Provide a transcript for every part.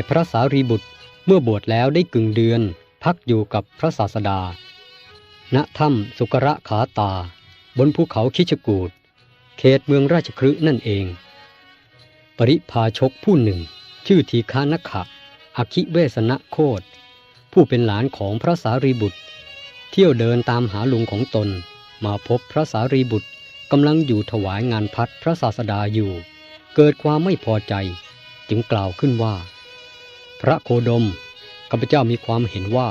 ายพระสารีบุตรเมื่อบวชแล้วได้กึ่งเดือน พักอยู่กับพระศาสดา ณถ้ำสุกระขาตา บนภูเขาคิชกูดเขตเมืองราชคฤห์นั่นเอง ปริพาชกผู้หนึ่ง ชื่อทีฆานขะอคิเวสนะโคดผู้เป็นหลานของพระสารีบุตร เที่ยวเดินตามหาลุงของตน มาพบพระสารีบุตรกำลังอยู่ถวายงานพัดพระศาสดาอยู่ เกิดความไม่พอใจ จึงกล่าวขึ้นว่า พระโคดม ข้าพเจ้ามีความเห็นว่า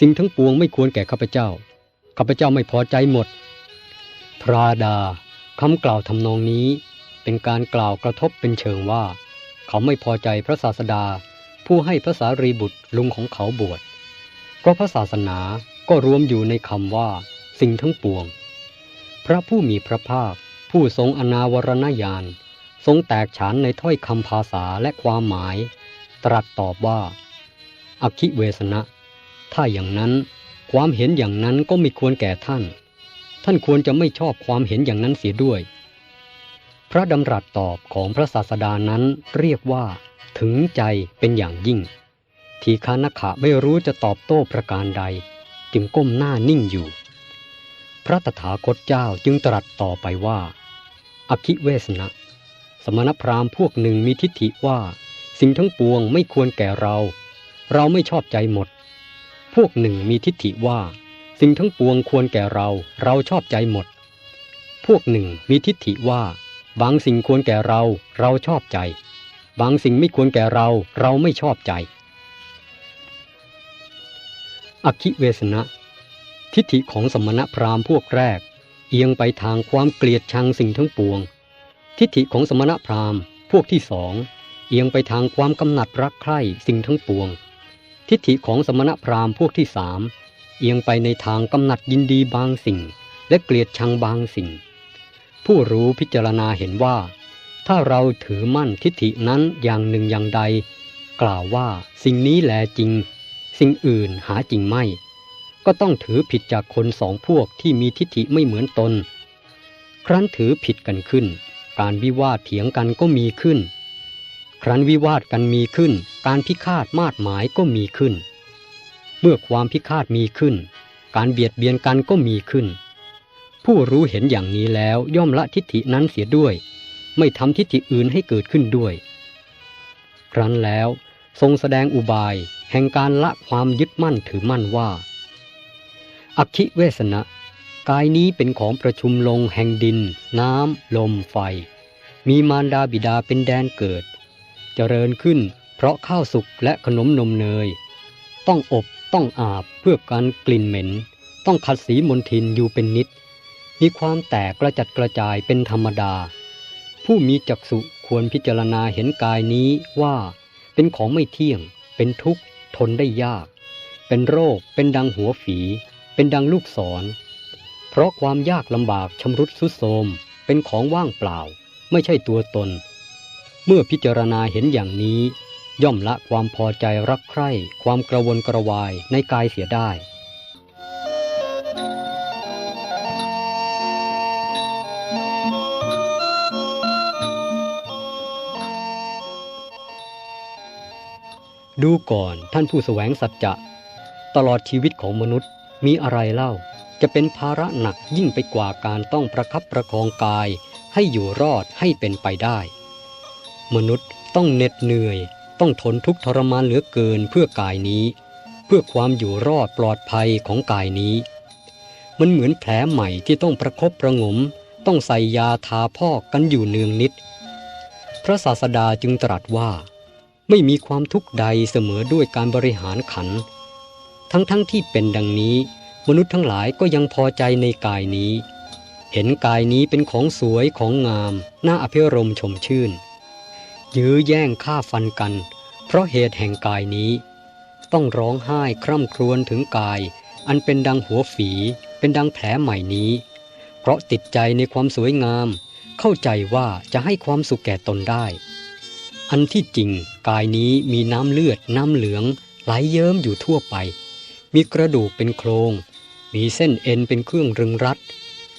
สิ่งทั้งปวงไม่ควรแก่ข้าพเจ้า ข้าพเจ้าไม่พอใจหมด พระดาคำกล่าวทำนองนี้ เป็นการกล่าวกระทบเป็นเชิงว่า เขาไม่พอใจพระศาสดา ผู้ให้พระสารีบุตรลุงของเขาบวช เพราะพระศาสนาก็รวมอยู่ในคำว่า สิ่งทั้งปวง พระผู้มีพระภาค ผู้ทรงอนาวรณญาณทรงแตกฉานในถ้อยคำภาษาและความหมาย ตรัสตอบว่า อคิเวสนะ ถ้าอย่างนั้นความเห็นอย่างนั้นก็ไม่ควรแก่ท่าน ท่านควรจะไม่ชอบความเห็นอย่างนั้นเสียด้วย พระดำรัสตอบของพระศาสดานั้นเรียกว่า ถึงใจเป็นอย่างยิ่ง ทีฆานขะไม่รู้จะตอบโต้ประการใด จึงก้มหน้านิ่งอยู่ พระตถาคตเจ้าจึงตรัสต่อไปว่า อคิเวสนะ สมณพราหมณ์พวกหนึ่งมีทิฏฐิว่า สิ่งทั้งปวงไม่ควรแก่เรา เราไม่ชอบใจหมด พวกหนึ่งมีทิฏฐิว่า สิ่งทั้งปวงควรแก่เรา เราชอบใจหมด พวกหนึ่งมีทิฏฐิว่า บางสิ่งควรแก่เรา เราชอบใจ บางสิ่งไม่ควรแก่เรา เราไม่ชอบใจ อคิเวสนะ ทิฏฐิของสมณพราหมณ์พวกแรก เอียงไปทางความเกลียดชังสิ่งทั้งปวง ทิฏฐิของสมณพราหมณ์พวกที่สอง เอียงไปทางความกำหนัดรักใคร่สิ่งทั้งปวง ทิฏฐิของสมณพราหมณ์พวกที่สามเอียงไปในทางกำหนัดยินดีบางสิ่ง และเกลียดชังบางสิ่ง ผู้รู้พิจารณาเห็นว่า ถ้าเราถือมั่นทิฏฐินั้นอย่างหนึ่งอย่างใด กล่าวว่าสิ่งนี้แลจริง สิ่งอื่นหาจริงไม่ ก็ต้องถือผิดจากคนสองพวกที่มีทิฏฐิไม่เหมือนตน ครั้นถือผิดกันขึ้น การวิวาทเถียงกันก็มีขึ้น ครั้นวิวาทกันมีขึ้น การพิฆาตมาดหมายก็มีขึ้น เมื่อความพิฆาตมีขึ้น การเบียดเบียนกันก็มีขึ้น ผู้รู้เห็นอย่างนี้แล้วย่อมละทิฏฐินั้นเสียด้วย ไม่ทำทิฏฐิอื่นให้เกิดขึ้นด้วย ครั้นแล้วทรงแสดงอุบายแห่งการละความยึดมั่นถือมั่นว่า อคิเวสนะกายนี้เป็นของประชุมลงแห่งดิน น้ำ ลม ไฟ มีมารดาบิดาเป็นแดนเกิด จริญขึ้น เพราะข้าวสุกและขนมนมเนย ต้องอบต้องอาบเพื่อการกลิ่นเหม็น ต้องขัดสีมนทินอยู่เป็นนิด มีความแตกกระจัดกระจายเป็นธรรมดา ผู้มีจักษุควรพิจารณาเห็นกายนี้ว่า เป็นของไม่เที่ยง เป็นทุกข์ทนได้ยาก เป็นโรค เป็นดังหัวฝี เป็นดังลูกศร เพราะความยากลำบากชำรุดสุดโทมเป็นของว่างเปล่า ไม่ใช่ตัวตน เมื่อพิจารณาเห็นอย่างนี้ ย่อมละความพอใจรักใคร่ ความกระวนกระวายในกายเสียได้ดูก่อนท่านผู้แสวงสัจจะ ตลอดชีวิตของมนุษย์มีอะไรเล่า จะเป็นภาระหนักยิ่งไปกว่าการต้องประคับประคองกาย ให้อยู่รอดให้เป็นไปได้ มนุษย์ต้องเหน็ดเหนื่อย ต้องทนทุกทรมานเหลือเกินเพื่อกายนี้ เพื่อความอยู่รอดปลอดภัยของกายนี้ มันเหมือนแผลใหม่ที่ต้องประคบประงม ต้องใส่ยาทาพอกกันอยู่เนืองนิด พระศาสดาจึงตรัสว่า ไม่มีความทุกข์ใดเสมอด้วยการบริหารขัน ทั้งๆทที่เป็นดังนี้ มนุษย์ทั้งหลายก็ยังพอใจในกายนี้ เห็นกายนี้เป็นของสวยของงามน่าอภิรมชมชื่น ยื้อแย่งฆ่าฟันกัน เพราะเหตุแห่งกายนี้ ต้องร้องไห้คร่ำครวญถึงกาย อันเป็นดังหัวฝี เป็นดังแผลใหม่นี้ เพราะติดใจในความสวยงาม เข้าใจว่าจะให้ความสุขแก่ตนได้ อันที่จริงกายนี้มีน้ำเลือดน้ำเหลือง ไหลเยิ้มอยู่ทั่วไป มีกระดูกเป็นโครง มีเส้นเอ็นเป็นเครื่องรึงรัด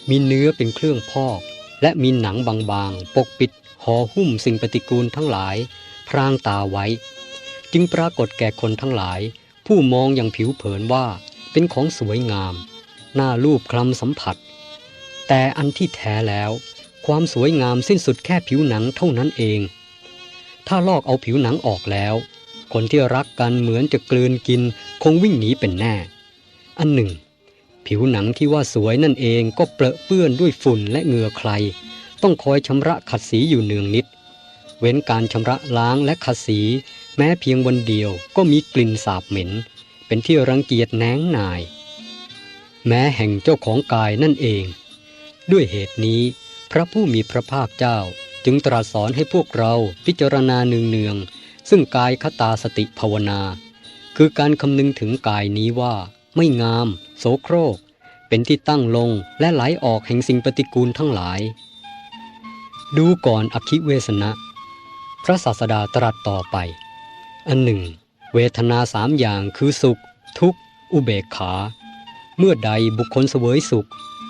มีเนื้อเป็นเครื่องพอก และมีหนังบางๆ ปกปิด ห่อหุ้มสิ่งปฏิกูลทั้งหลาย พรางตาไว้ จึงปรากฏแก่คนทั้งหลาย ผู้มองอย่างผิวเผินว่าเป็นของสวยงาม หน่ารูปคลำสัมผัส แต่อันที่แท้แล้ว ความสวยงามสิ้นสุดแค่ผิวหนังเท่านั้นเอง ถ้าลอกเอาผิวหนังออกแล้ว คนที่รักกันเหมือนจะกลืนกินคงวิ่งหนีเป็นแน่ อันหนึ่ง ผิวหนังที่ว่าสวยนั่นเองก็เปรอะเปื้อนด้วยฝุ่นและเหงื่อใคร ต้องคอยชำระขัดสีอยู่เนืองนิด เว้นการชำระล้างและขัดสี แม้เพียงวันเดียวก็มีกลิ่นสาบเหม็น เป็นที่รังเกียจแนงนาย แม้แห่งเจ้าของกายนั่นเอง ด้วยเหตุนี้ พระผู้มีพระภาคเจ้าจึงตรัสสอนให้พวกเราพิจารณาเนืองๆซึ่งกายคตาสติภาวนา คือการคำนึงถึงกายนี้ว่า ไม่งาม โสโครก เป็นที่ตั้งลงและไหลออกแห่งสิ่งปฏิกูลทั้งหลาย ดูก่อนอคิเวสนะ พระศาสดาตรัสต่อไป อันหนึ่ง เวทนาสามอย่างคือสุข ทุกข์ อุเบกขา เมื่อใดบุคคลเสวยสุข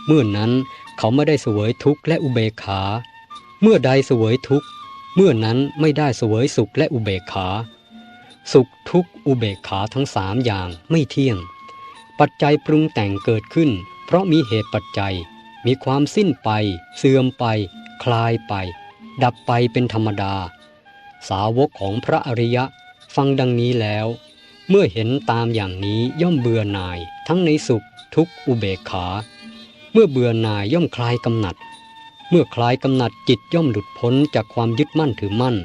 เมื่อนั้นเขาไม่ได้เสวยทุกข์และอุเบกขา เมื่อใดเสวยทุกข์ เมื่อนั้นไม่ได้เสวยสุขและอุเบกขา สุขทุกข์อุเบกขาทั้งสามอย่างไม่เที่ยง ปัจจัยปรุงแต่งเกิดขึ้น เพราะมีเหตุปัจจัย มีความสิ้นไป เสื่อมไป คลายไป ดับไปเป็นธรรมดา สาวกของพระอริยะฟังดังนี้แล้ว เมื่อเห็นตามอย่างนี้ย่อมเบื่อหน่ายทั้งในสุขทุกอุเบกขา เมื่อเบื่อหน่ายย่อมคลายกำหนัด เมื่อคลายกำหนัดจิตย่อมหลุดพ้นจากความยึดมั่นถือมั่น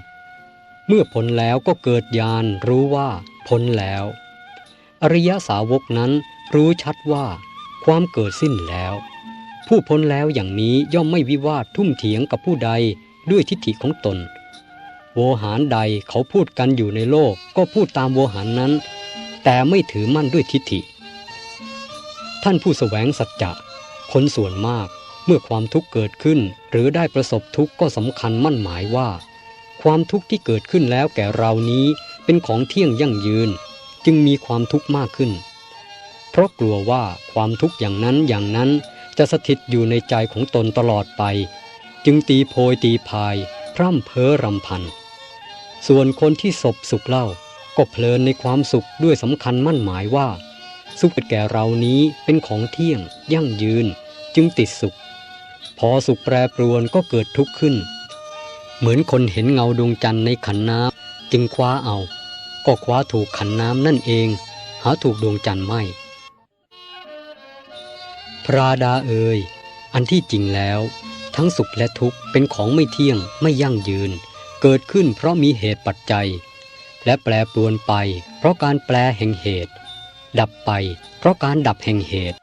เมื่อพ้นแล้วก็เกิดญาณรู้ว่าพ้นแล้ว อริยสาวกนั้นรู้ชัดว่าความเกิดสิ้นแล้ว ผู้พ้นแล้วอย่างนี้ย่อมไม่วิวาททุ่มเถียงกับผู้ใดด้วยทิฏฐิของตน โวหารใดเขาพูดกันอยู่ในโลกก็พูดตามโวหารนั้น แต่ไม่ถือมั่นด้วยทิฏฐิ ท่านผู้แสวงสัจจะคนส่วนมากเมื่อความทุกข์เกิดขึ้น หรือได้ประสบทุกข์ก็สำคัญมั่นหมายว่า ความทุกข์ที่เกิดขึ้นแล้วแก่เรานี้เป็นของเที่ยงยั่งยืน จึงมีความทุกข์มากขึ้น เพราะกลัวว่าความทุกข์อย่างนั้นอย่างนั้น จะสถิตอยู่ในใจของตนตลอดไป จึงตีโพยตีพายพร่ำเพ้อรำพัน ส่วนคนที่ศพสุขเล่าก็เพลินในความสุขด้วยสำคัญมั่นหมายว่า สุขแก่เรานี้เป็นของเที่ยง ยั่งยืนจึงติดสุข พอสุขแปรปรวนก็เกิดทุกข์ขึ้น เหมือนคนเห็นเงาดวงจันทร์ในขันน้ำจึงคว้าเอา ก็คว้าถูกขันน้ำนั่นเอง หาถูกดวงจันทร์ไม่ พระดาเอ่ยอันที่จริงแล้ว ทั้งสุขและทุกข์เป็นของไม่เที่ยงไม่ยั่งยืน เกิดขึ้นเพราะมีเหตุปัจจัย และแปรปรวนไป เพราะการแปลแห่งเหตุ ดับไป เพราะการดับแห่งเหตุ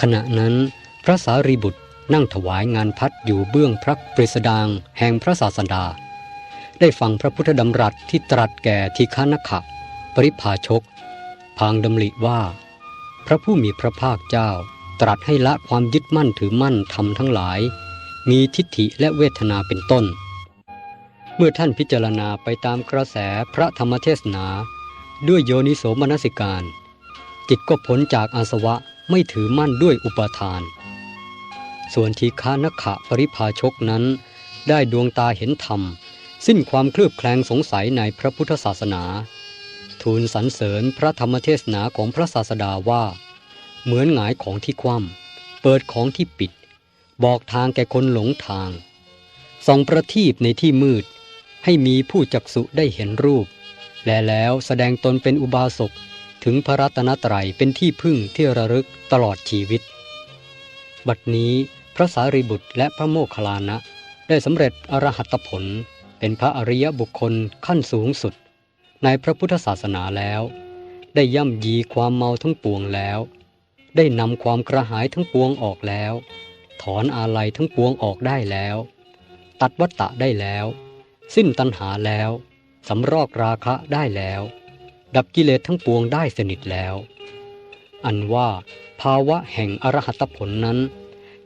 ขณะนั้นพระสารีบุตร นั่งถวายงานพัดอยู่เบื้องพระปริสดางแห่งพระศาสดา ได้ฟังพระพุทธดำรัสที่ตรัสแก่ทีฆานขะ ปริภาชก พางดำริว่า พระผู้มีพระภาคเจ้า ตรัสให้ละความยึดมั่นถือมั่นทำทั้งหลาย มีทิฏฐิและเวทนาเป็นต้น เมื่อท่านพิจารณาไปตามกระแสพระธรรมเทศนา ด้วยโยนิโสมนสิการจิตก็พ้นจากอาสวะไม่ถือมั่นด้วยอุปทาน ส่วนทีฆานขะปริภาชกนั้น ได้ดวงตาเห็นธรรม สิ้นความเคลือบแคลงสงสัยในพระพุทธศาสนา ทูลสรรเสริญพระธรรมเทศนาของพระศาสดาว่า เหมือนหงายของที่คว่ำเปิดของที่ปิด บอกทางแก่คนหลงทางส่องประทีปในที่มืด ให้มีผู้จักษุได้เห็นรูป และแล้วแสดงตนเป็นอุบาสกถึงพระรัตนตรัยเป็นที่พึ่งที่ระลึกตลอดชีวิต บัดนี้ พระสารีบุตรและพระโมคคัลลานะ ได้สำเร็จอรหัตผล เป็นพระอริยบุคคลขั้นสูงสุด ในพระพุทธศาสนาแล้ว ได้ย่ำยีความเมาทั้งปวงแล้ว ได้นำความกระหายทั้งปวงออกแล้ว ถอนอาลัยทั้งปวงออกได้แล้ว ตัดวัตตะได้แล้ว สิ้นตัณหาแล้วสำรอกราคะได้แล้ว ดับกิเลสทั้งปวงได้สนิทแล้ว อันว่าภาวะแห่งอรหัตผลนั้น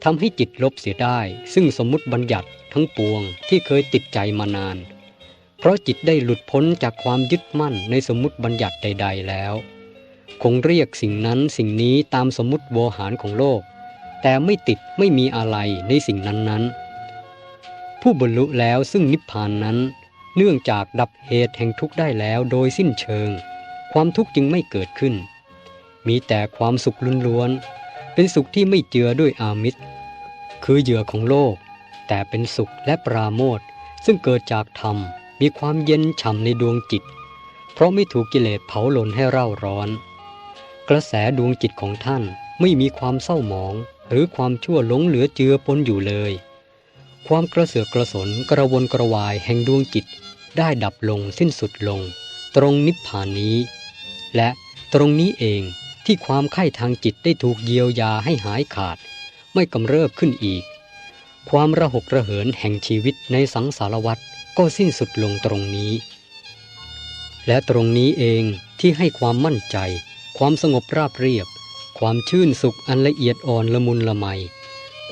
ทำให้จิตลบเสียได้ ซึ่งสมมุติบัญญัติทั้งปวงที่เคยติดใจมานาน เพราะจิตได้หลุดพ้นจากความยึดมั่นในสมมุติบัญญัติใด ๆ แล้ว คงเรียกสิ่งนั้นสิ่งนี้ตามสมมติโวหารของโลก แต่ไม่ติดไม่มีอะไรในสิ่งนั้นๆ ผู้บรรลุแล้วซึ่งนิพพานนั้น เนื่องจากดับเหตุแห่งทุกข์ได้แล้วโดยสิ้นเชิง ความทุกข์จึงไม่เกิดขึ้น มีแต่ความสุขล้วนๆ เป็นสุขที่ไม่เจือด้วยอามิตร คือเหยื่อของโลก แต่เป็นสุขและปราโมทซึ่งเกิดจากธรรมมีความเย็นฉ่ำในดวงจิต เพราะไม่ถูกกิเลสเผาหลนให้เร่าร้อน กระแสดวงจิตของท่านไม่มีความเศร้าหมอง หรือความชั่วหลงเหลือเจือปนอยู่เลย ความกระเสือกกระสนกระวนกระวายแห่งดวงจิตได้ดับลงสิ้นสุดลง ตรงนิพพานนี้ และตรงนี้เอง ที่ความไข้ทางจิตได้ถูกเยียวยาให้หายขาด ไม่กำเริบขึ้นอีก ความระหกระเหินแห่งชีวิตในสังสารวัฏก็สิ้นสุดลงตรงนี้ และตรงนี้เองที่ให้ความมั่นใจ ความสงบราบเรียบ ความชื่นสุขอันละเอียดอ่อนละมุนละไม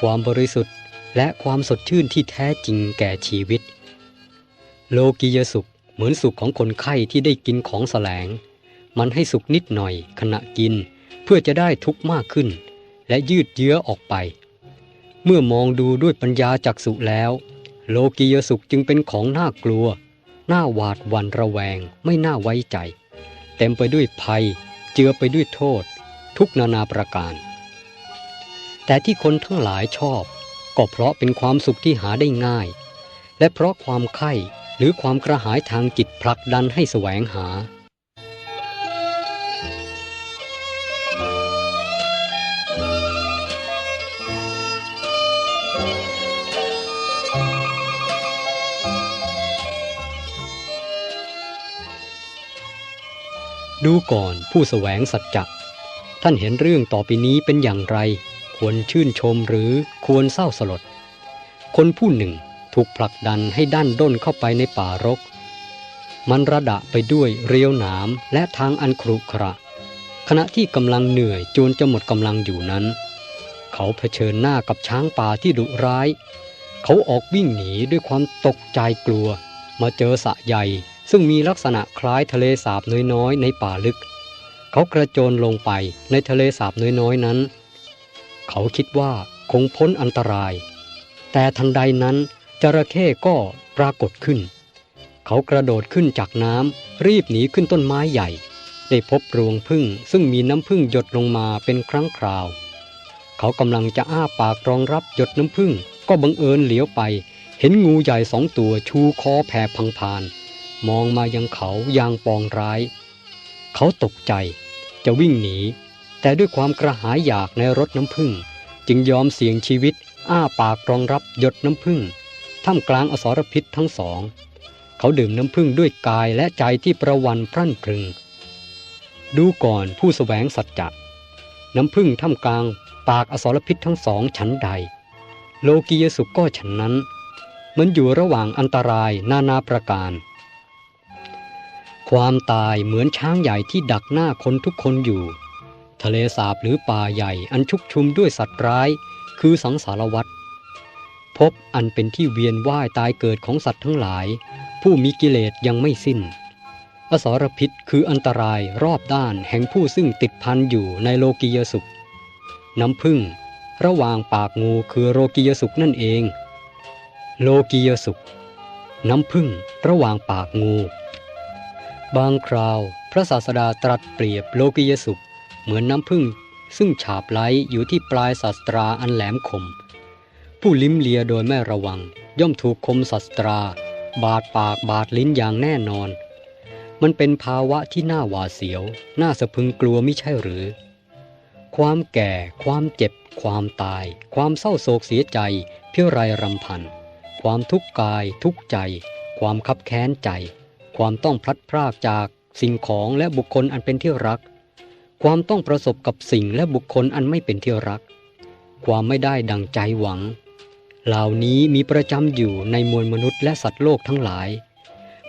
ความบริสุทธิ์และความสดชื่นที่แท้จริงแก่ชีวิต โลกียสุขเหมือนสุขของคนไข้ที่ได้กินของแสลง มันให้สุขนิดหน่อยขณะกิน เพื่อจะได้ทุกข์มากขึ้น และยืดเยื้อออกไป เมื่อมองดูด้วยปัญญาจักสุแล้ว โลกียสุขจึงเป็นของน่ากลัว น่าหวาดหวั่นระแวงไม่น่าไว้ใจ เต็มไปด้วยภัย เจือไปด้วยโทษ ทุกนานาประการ แต่ที่คนทั้งหลายชอบ ก็เพราะเป็นความสุขที่หาได้ง่าย และเพราะความไข้หรือความกระหายทางจิตผลักดันให้แสวงหา ดูก่อนผู้แสวงสัจจะท่านเห็นเรื่องต่อไปนี้เป็นอย่างไร ควรชื่นชมหรือควรเศร้าสลด คนผู้หนึ่งถูกผลักดันให้ด้านด้นเข้าไปในป่ารก มันระดะไปด้วยเรียวหนามและทางอันครุขระ ขณะที่กำลังเหนื่อยจนจะหมดกำลังอยู่นั้น เขาเผชิญหน้ากับช้างป่าที่ดุร้าย เขาออกวิ่งหนีด้วยความตกใจกลัว มาเจอสะใหญ่ ซึ่งมีลักษณะคล้ายทะเลสาบน้อยๆ ในป่าลึก เขากระโจนลงไปในทะเลสาบน้อยๆนั้น เขาคิดว่าคงพ้นอันตราย แต่ทันใดนั้นจระเข้ก็ปรากฏขึ้น เขากระโดดขึ้นจากน้ำรีบหนีขึ้นต้นไม้ใหญ่ ได้พบรวงพึ่งซึ่งมีน้ำพึ่งหยดลงมาเป็นครั้งคราว เขากำลังจะอ้าปากรองรับหยดน้ำพึ่งก็บังเอิญเหลียวไป เห็นงูใหญ่สองตัวชูคอแผ่พังพาน มองมายังเขาอย่างปองร้าย เขาตกใจ จะวิ่งหนี แต่ด้วยความกระหายอยากในรถน้ำพึ่งจึงยอมเสี่ยงชีวิต อ้าปากรองรับหยดน้ำพึ่งท่ามกลางอสรพิษทั้งสอง เขาดื่มน้ำพึ่งด้วยกายและใจที่ประวันพรั่นพรึง ดูก่อนผู้สแสวงสัจจะน้ำพึ่งท่ามกลาง ปากอสรพิษทั้งสองชั้นใด โลกียสุขก็ฉันนั้น มันอยู่ระหว่างอันตรายนานาประการ ความตายเหมือนช้างใหญ่ที่ดักหน้าคนทุกคนอยู่ ทะเลสาบหรือป่าใหญ่อันชุกชุมด้วยสัตว์ร้าย คือสังสารวัฏพบอันเป็นที่เวียนว่ายตายเกิดของสัตว์ทั้งหลาย ผู้มีกิเลสยังไม่สิ้น อสรพิษคืออันตรายรอบด้านแห่งผู้ซึ่งติดพันอยู่ในโลกียสุข น้ำพึ่ง ระหว่างปากงูคือโลกียสุขนั่นเอง โลกียสุข น้ำพึ่งระหว่างปากงู บางคราวพระศาสดาตรัสเปรียบโลกียสุข เหมือนน้ำพึ่งซึ่งฉาบไหลอยู่ที่ปลายศาสตราอันแหลมคม ผู้ลิ้มเลียโดยไม่ระวัง ย่อมถูกคมศาสตรา บาดปากบาดลิ้นอย่างแน่นอน มันเป็นภาวะที่น่าหวาดเสียว น่าสะพึงกลัวไม่ใช่หรือ ความแก่ ความเจ็บ ความตาย ความเศร้าโศกเสียใจ เพี้ยไรรำพัน ความทุกข์กายทุกข์ใจ ความคับแค้นใจ ความต้องพลัดพรากจากสิ่งของและบุคคลอันเป็นที่รัก ความต้องประสบกับสิ่งและบุคคลอันไม่เป็นที่รัก ความไม่ได้ดังใจหวัง เหล่านี้มีประจำอยู่ในมวลมนุษย์และสัตว์โลกทั้งหลาย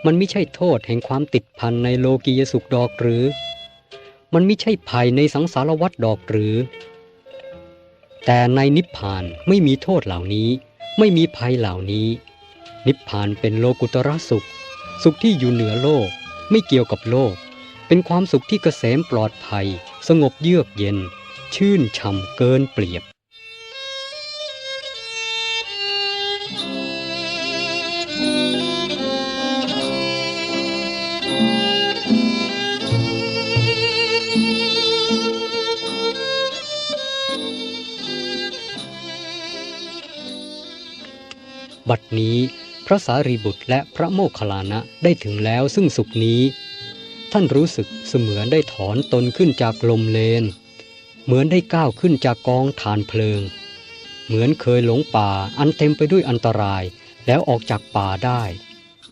มันไม่ใช่โทษแห่งความติดพันในโลกียสุขดอกหรือ มันไม่ใช่ภัยในสังสารวัฏดอกหรือ แต่ในนิพพานไม่มีโทษเหล่านี้ ไม่มีภัยเหล่านี้ นิพพานเป็นโลกุตระสุข สุขที่อยู่เหนือโลก ไม่เกี่ยวกับโลก เป็นความสุขที่เกษมปลอดภัย สงบเยือกเย็น ชื่นช่ำเกินเปรียบบัดนี้ พระสารีบุตรและพระโมคคัลลานะได้ถึงแล้วซึ่งสุขนี้ ท่านรู้สึกเสมือนได้ถอนตนขึ้นจากลมเลน เหมือนได้ก้าวขึ้นจากกองฐานเพลิง เหมือนเคยหลงป่าอันเต็มไปด้วยอันตรายแล้วออกจากป่าได้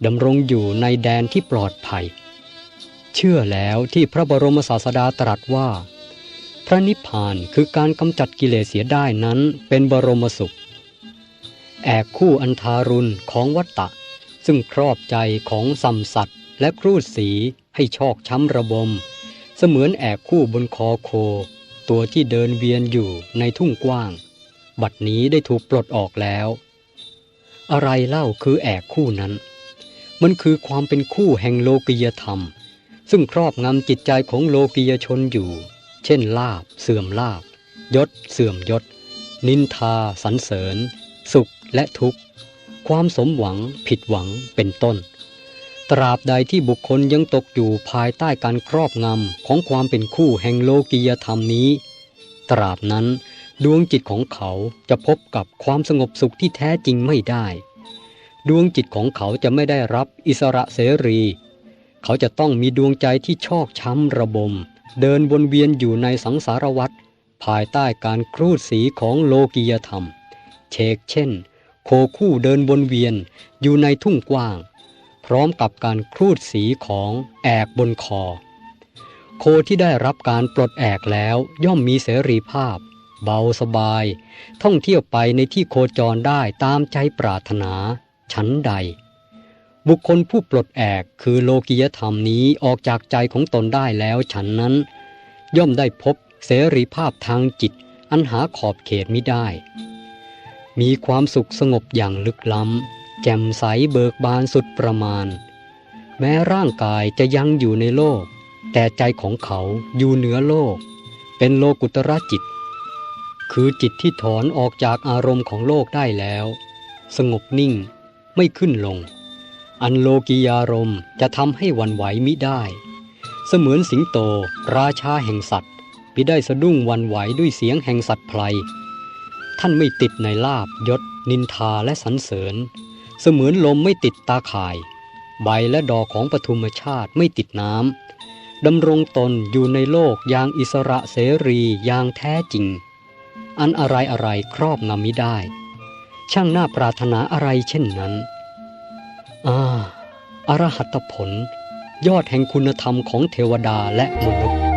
ดำรงอยู่ในแดนที่ปลอดภัย เชื่อแล้วที่พระบรมศาสดาตรัสว่า พระนิพพานคือการกำจัดกิเลสเสียได้นั้นเป็นบรมสุข แอกคู่อันทารุณของวัตตะ ซึ่งครอบใจของสัมสัตและครูดสีให้ชอกช้ำระบม เสมือนแอกคู่บนคอโค ตัวที่เดินเวียนอยู่ในทุ่งกว้าง บัดนี้ได้ถูกปลดออกแล้ว อะไรเล่าคือแอกคู่นั้น มันคือความเป็นคู่แห่งโลกิยธรรม ซึ่งครอบงำจิตใจของโลกิยชนอยู่ เช่นลาบ เสื่อมลาบ ยศ เสื่อมยศ นินทาสรรเสริญ สุข และทุกข์ ความสมหวังผิดหวังเป็นต้น ตราบใดที่บุคคลยังตกอยู่ภายใต้การครอบงำของความเป็นคู่แห่งโลกียธรรมนี้ ตราบนั้นดวงจิตของเขาจะพบกับความสงบสุขที่แท้จริงไม่ได้ ดวงจิตของเขาจะไม่ได้รับอิสระเสรี เขาจะต้องมีดวงใจที่ชอกช้ำระบม เดินวนเวียนอยู่ในสังสารวัฏภายใต้การครูดสีของโลกียธรรม เชกเช่น โคคู่เดินวนเวียนอยู่ในทุ่งกว้าง พร้อมกับการครูดสีของแอกบนคอ โคที่ได้รับการปลดแอกแล้วย่อมมีเสรีภาพ เบาสบาย ท่องเที่ยวไปในที่โคจรได้ตามใจปรารถนาชั้นใด บุคคลผู้ปลดแอกคือโลกิยธรรมนี้ออกจากใจของตนได้แล้วฉันนั้น ย่อมได้พบเสรีภาพทางจิตอันหาขอบเขตมิได้ มีความสุขสงบอย่างลึกล้ำ แจ่มใสเบิกบานสุดประมาณ แม้ร่างกายจะยังอยู่ในโลก แต่ใจของเขาอยู่เหนือโลก เป็นโลกุตระจิต คือจิตที่ถอนออกจากอารมณ์ของโลกได้แล้ว สงบนิ่งไม่ขึ้นลง อันโลกิยารมณ์จะทำให้วันไหวมิได้ เสมือนสิงโต ราชาแห่งสัตว์มิได้สะดุ้งวันไหวด้วยเสียงแห่งสัตว์ไพล ท่านไม่ติดในลาบยศ นินทาและสรรเสริญ เสมือนลมไม่ติดตาข่าย ใบและดอกของปฐุมชาติไม่ติดน้ำดำรงตนอยู่ในโลกอย่างอิสระเสรีอย่างแท้จริง อันอะไรอะไรครอบงำมิได้ ช่างน่าปรารถนาอะไรเช่นนั้นอ่าอรหัตผล ยอดแห่งคุณธรรมของเทวดาและมนุษย์